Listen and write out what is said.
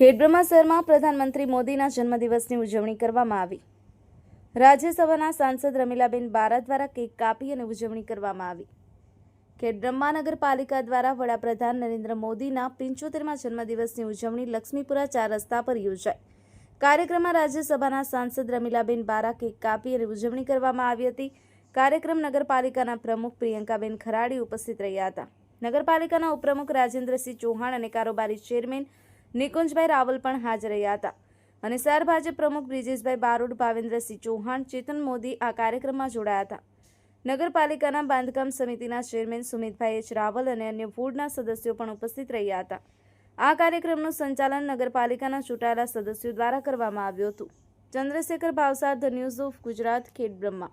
ખેડબ્રહ્મા શહેરમાં પ્રધાનમંત્રી મોદીના જન્મદિવસની ઉજવણી કરવામાં આવી. રાજ્યસભાના સાંસદ રમીલાબેન બારા દ્વારા કેક કાપી અને ઉજવણી કરવામાં આવી. ખેડબ્રહ્મા નગરપાલિકા દ્વારા વડાપ્રધાન નરેન્દ્ર મોદીના પિંચોતેરમાં જન્મદિવસની ઉજવણી લક્ષ્મીપુરા ચાર રસ્તા પર યોજાઈ. કાર્યક્રમમાં રાજ્યસભાના સાંસદ રમીલાબેન બારા કેક કાપી અને ઉજવણી કરવામાં આવી હતી. કાર્યક્રમ નગરપાલિકાના પ્રમુખ પ્રિયંકાબેન ખરાડી ઉપસ્થિત રહ્યા હતા. નગરપાલિકાના ઉપપ્રમુખ રાજેન્દ્રસિંહ ચૌહાણ અને કારોબારી ચેરમેન નિકુંજભાઈ રાવલ પણ હાજર રહ્યા હતા. અને શહેર ભાજપ પ્રમુખ બ્રિજેશભાઈ બારોડ ભાવેન્દ્રસિંહ ચૌહાણ, ચેતન મોદી આ કાર્યક્રમમાં જોડાયા હતા. નગરપાલિકાના બાંધકામ સમિતિના ચેરમેન સુમિતભાઈ એચ રાવલ અને અન્ય બોર્ડના સદસ્યો પણ ઉપસ્થિત રહ્યા હતા. આ કાર્યક્રમનું સંચાલન નગરપાલિકાના ચૂંટાયેલા સદસ્યો દ્વારા કરવામાં આવ્યું હતું. Chandrashekhar Bhavsar, the news of Gujarat Khed Brahma